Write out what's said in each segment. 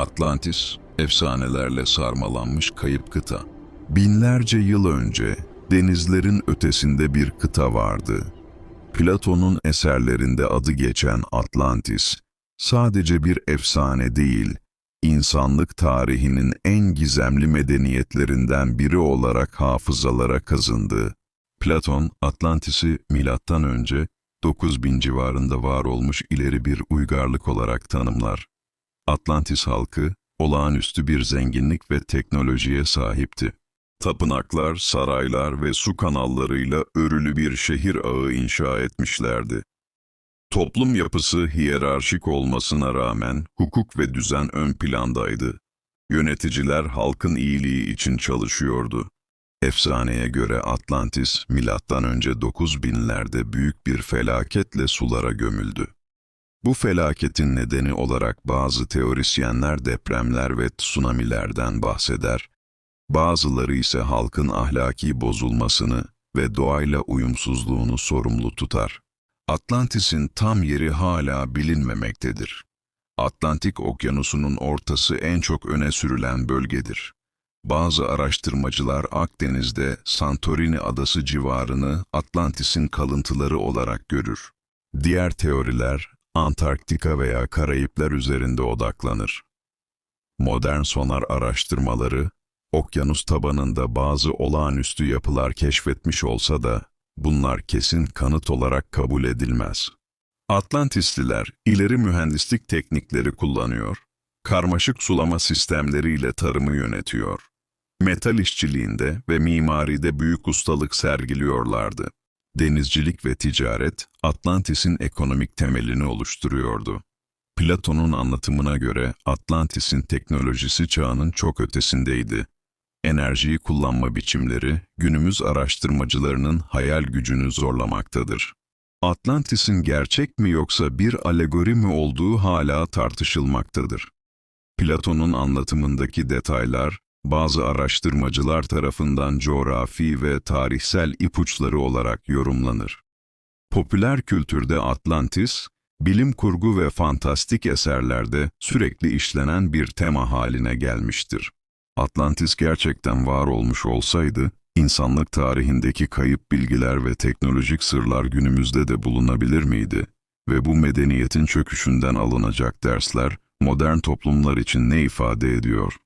Atlantis, efsanelerle sarmalanmış kayıp kıta. Binlerce yıl önce denizlerin ötesinde bir kıta vardı. Platon'un eserlerinde adı geçen Atlantis, sadece bir efsane değil, insanlık tarihinin en gizemli medeniyetlerinden biri olarak hafızalara kazındı. Platon, Atlantis'i milattan önce 9000 civarında var olmuş ileri bir uygarlık olarak tanımlar. Atlantis halkı, olağanüstü bir zenginlik ve teknolojiye sahipti. Tapınaklar, saraylar ve su kanallarıyla örülü bir şehir ağı inşa etmişlerdi. Toplum yapısı hiyerarşik olmasına rağmen hukuk ve düzen ön plandaydı. Yöneticiler halkın iyiliği için çalışıyordu. Efsaneye göre Atlantis, önce 9000'lerde büyük bir felaketle sulara gömüldü. Bu felaketin nedeni olarak bazı teorisyenler depremler ve tsunamilerden bahseder, bazıları ise halkın ahlaki bozulmasını ve doğayla uyumsuzluğunu sorumlu tutar. Atlantis'in tam yeri hala bilinmemektedir. Atlantik Okyanusu'nun ortası en çok öne sürülen bölgedir. Bazı araştırmacılar Akdeniz'de Santorini adası civarını Atlantis'in kalıntıları olarak görür. Diğer teoriler Antarktika veya Karayipler üzerinde odaklanır. Modern sonar araştırmaları, okyanus tabanında bazı olağanüstü yapılar keşfetmiş olsa da bunlar kesin kanıt olarak kabul edilmez. Atlantisliler ileri mühendislik teknikleri kullanıyor, karmaşık sulama sistemleriyle tarımı yönetiyor. Metal işçiliğinde ve mimaride büyük ustalık sergiliyorlardı. Denizcilik ve ticaret Atlantis'in ekonomik temelini oluşturuyordu. Platon'un anlatımına göre Atlantis'in teknolojisi çağının çok ötesindeydi. Enerjiyi kullanma biçimleri günümüz araştırmacılarının hayal gücünü zorlamaktadır. Atlantis'in gerçek mi yoksa bir alegori mi olduğu hala tartışılmaktadır. Platon'un anlatımındaki detaylar bazı araştırmacılar tarafından coğrafi ve tarihsel ipuçları olarak yorumlanır. Popüler kültürde Atlantis, bilim kurgu ve fantastik eserlerde sürekli işlenen bir tema haline gelmiştir. Atlantis gerçekten var olmuş olsaydı, insanlık tarihindeki kayıp bilgiler ve teknolojik sırlar günümüzde de bulunabilir miydi? Ve bu medeniyetin çöküşünden alınacak dersler, modern toplumlar için ne ifade ediyor?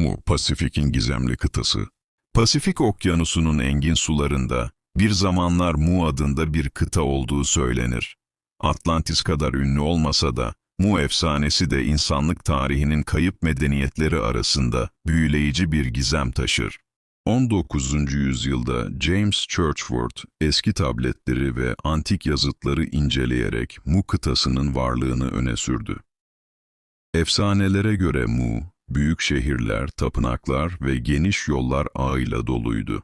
Mu, Pasifik'in gizemli kıtası. Pasifik okyanusunun engin sularında bir zamanlar Mu adında bir kıta olduğu söylenir. Atlantis kadar ünlü olmasa da Mu efsanesi de insanlık tarihinin kayıp medeniyetleri arasında büyüleyici bir gizem taşır. 19. yüzyılda James Churchward eski tabletleri ve antik yazıtları inceleyerek Mu kıtasının varlığını öne sürdü. Efsanelere göre Mu, büyük şehirler, tapınaklar ve geniş yollar ağıyla doluydu.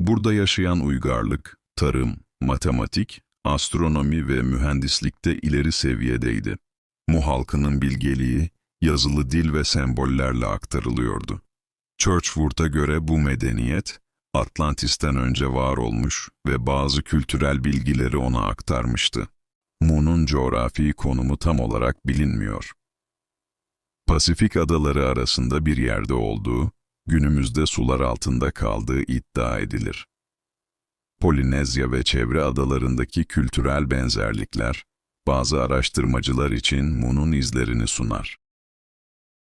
Burada yaşayan uygarlık, tarım, matematik, astronomi ve mühendislikte ileri seviyedeydi. Mu halkının bilgeliği, yazılı dil ve sembollerle aktarılıyordu. Churchward'a göre bu medeniyet, Atlantis'ten önce var olmuş ve bazı kültürel bilgileri ona aktarmıştı. Mu'nun coğrafi konumu tam olarak bilinmiyor. Pasifik adaları arasında bir yerde olduğu, günümüzde sular altında kaldığı iddia edilir. Polinezya ve çevre adalarındaki kültürel benzerlikler, bazı araştırmacılar için Mu'nun izlerini sunar.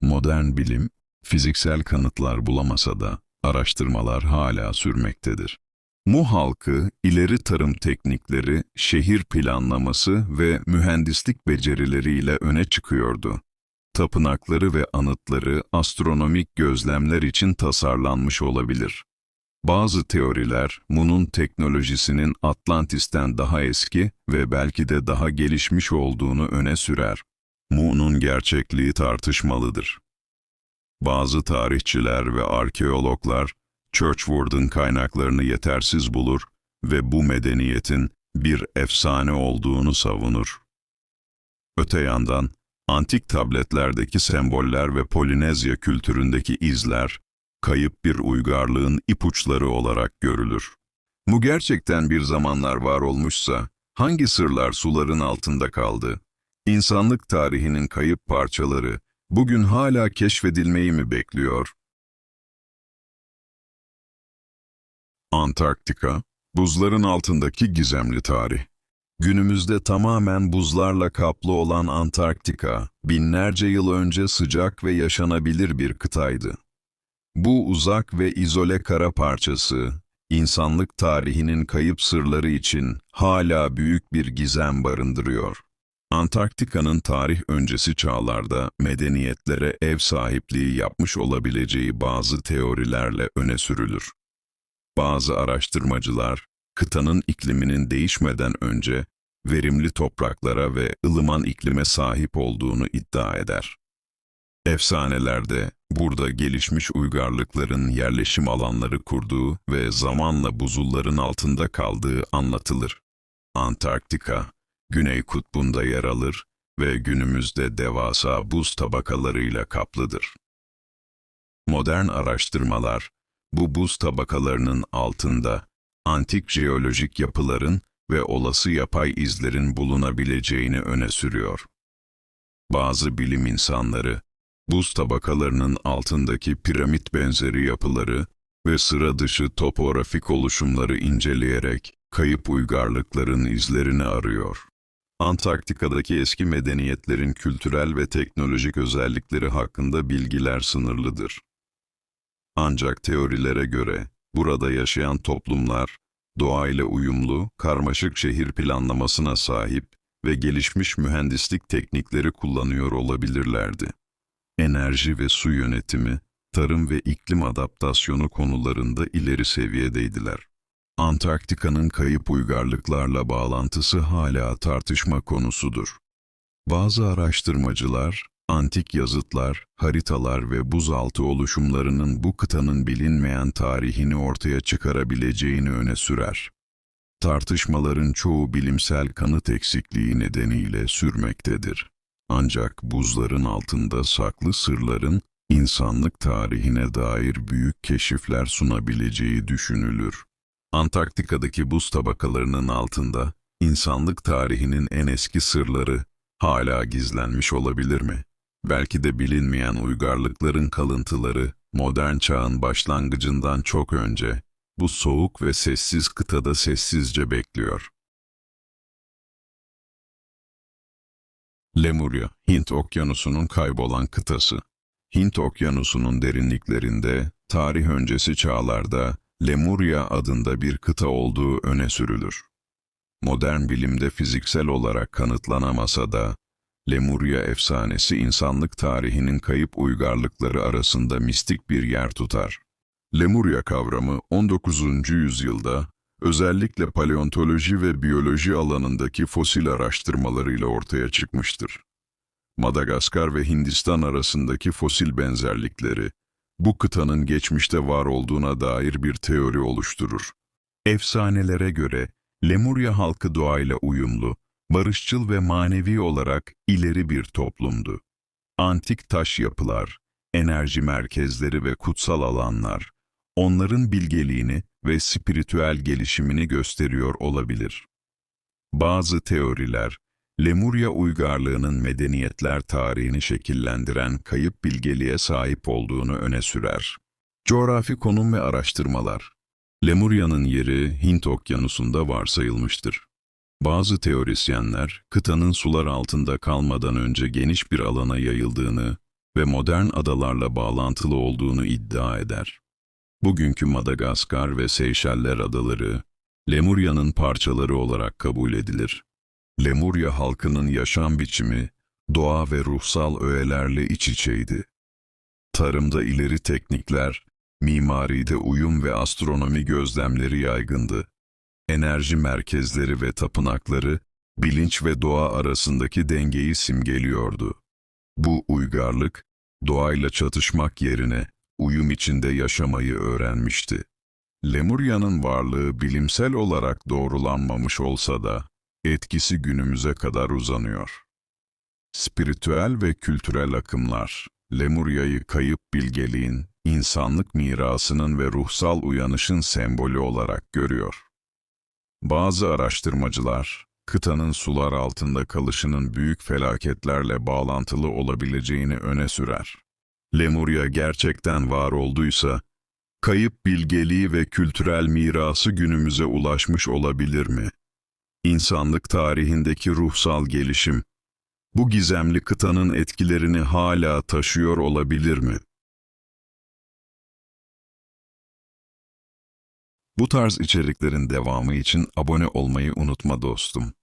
Modern bilim, fiziksel kanıtlar bulamasa da araştırmalar hala sürmektedir. Mu halkı, ileri tarım teknikleri, şehir planlaması ve mühendislik becerileriyle öne çıkıyordu. Tapınakları ve anıtları astronomik gözlemler için tasarlanmış olabilir. Bazı teoriler, Mu'nun teknolojisinin Atlantis'ten daha eski ve belki de daha gelişmiş olduğunu öne sürer. Mu'nun gerçekliği tartışmalıdır. Bazı tarihçiler ve arkeologlar, Churchward'ın kaynaklarını yetersiz bulur ve bu medeniyetin bir efsane olduğunu savunur. Öte yandan, antik tabletlerdeki semboller ve Polinezya kültüründeki izler, kayıp bir uygarlığın ipuçları olarak görülür. Bu gerçekten bir zamanlar var olmuşsa, hangi sırlar suların altında kaldı? İnsanlık tarihinin kayıp parçaları bugün hala keşfedilmeyi mi bekliyor? Antarktika, buzların altındaki gizemli tarih. Günümüzde tamamen buzlarla kaplı olan Antarktika, binlerce yıl önce sıcak ve yaşanabilir bir kıtaydı. Bu uzak ve izole kara parçası, insanlık tarihinin kayıp sırları için hala büyük bir gizem barındırıyor. Antarktika'nın tarih öncesi çağlarda medeniyetlere ev sahipliği yapmış olabileceği bazı teorilerle öne sürülür. Bazı araştırmacılar, kıtanın ikliminin değişmeden önce verimli topraklara ve ılıman iklime sahip olduğunu iddia eder. Efsanelerde burada gelişmiş uygarlıkların yerleşim alanları kurduğu ve zamanla buzulların altında kaldığı anlatılır. Antarktika, Güney Kutbu'nda yer alır ve günümüzde devasa buz tabakalarıyla kaplıdır. Modern araştırmalar, bu buz tabakalarının altında antik jeolojik yapıların ve olası yapay izlerin bulunabileceğini öne sürüyor. Bazı bilim insanları, buz tabakalarının altındaki piramit benzeri yapıları ve sıra dışı topografik oluşumları inceleyerek kayıp uygarlıkların izlerini arıyor. Antarktika'daki eski medeniyetlerin kültürel ve teknolojik özellikleri hakkında bilgiler sınırlıdır. Ancak teorilere göre burada yaşayan toplumlar doğayla uyumlu, karmaşık şehir planlamasına sahip ve gelişmiş mühendislik teknikleri kullanıyor olabilirlerdi. Enerji ve su yönetimi, tarım ve iklim adaptasyonu konularında ileri seviyedeydiler. Antarktika'nın kayıp uygarlıklarla bağlantısı hala tartışma konusudur. Bazı araştırmacılar, antik yazıtlar, haritalar ve buzaltı oluşumlarının bu kıtanın bilinmeyen tarihini ortaya çıkarabileceğini öne sürer. Tartışmaların çoğu bilimsel kanıt eksikliği nedeniyle sürmektedir. Ancak buzların altında saklı sırların insanlık tarihine dair büyük keşifler sunabileceği düşünülür. Antarktika'daki buz tabakalarının altında insanlık tarihinin en eski sırları hala gizlenmiş olabilir mi? Belki de bilinmeyen uygarlıkların kalıntıları modern çağın başlangıcından çok önce bu soğuk ve sessiz kıtada sessizce bekliyor. Lemurya, Hint Okyanusu'nun kaybolan kıtası. Hint Okyanusu'nun derinliklerinde tarih öncesi çağlarda Lemurya adında bir kıta olduğu öne sürülür. Modern bilimde fiziksel olarak kanıtlanamasa da Lemurya efsanesi insanlık tarihinin kayıp uygarlıkları arasında mistik bir yer tutar. Lemurya kavramı 19. yüzyılda özellikle paleontoloji ve biyoloji alanındaki fosil araştırmalarıyla ortaya çıkmıştır. Madagaskar ve Hindistan arasındaki fosil benzerlikleri, bu kıtanın geçmişte var olduğuna dair bir teori oluşturur. Efsanelere göre Lemurya halkı doğayla uyumlu, barışçıl ve manevi olarak ileri bir toplumdu. Antik taş yapılar, enerji merkezleri ve kutsal alanlar, onların bilgeliğini ve spiritüel gelişimini gösteriyor olabilir. Bazı teoriler, Lemurya uygarlığının medeniyetler tarihini şekillendiren kayıp bilgeliğe sahip olduğunu öne sürer. Coğrafi konum ve araştırmalar Lemurya'nın yeri Hint okyanusunda varsayılmıştır. Bazı teorisyenler, kıtanın sular altında kalmadan önce geniş bir alana yayıldığını ve modern adalarla bağlantılı olduğunu iddia eder. Bugünkü Madagaskar ve Seyşeller adaları, Lemurya'nın parçaları olarak kabul edilir. Lemurya halkının yaşam biçimi, doğa ve ruhsal öğelerle iç içeydi. Tarımda ileri teknikler, mimaride uyum ve astronomi gözlemleri yaygındı. Enerji merkezleri ve tapınakları, bilinç ve doğa arasındaki dengeyi simgeliyordu. Bu uygarlık, doğayla çatışmak yerine uyum içinde yaşamayı öğrenmişti. Lemurya'nın varlığı bilimsel olarak doğrulanmamış olsa da, etkisi günümüze kadar uzanıyor. Spiritüel ve kültürel akımlar, Lemurya'yı kayıp bilgeliğin, insanlık mirasının ve ruhsal uyanışın sembolü olarak görüyor. Bazı araştırmacılar, kıtanın sular altında kalışının büyük felaketlerle bağlantılı olabileceğini öne sürer. Lemuria gerçekten var olduysa, kayıp bilgeliği ve kültürel mirası günümüze ulaşmış olabilir mi? İnsanlık tarihindeki ruhsal gelişim, bu gizemli kıtanın etkilerini hala taşıyor olabilir mi? Bu tarz içeriklerin devamı için abone olmayı unutma dostum.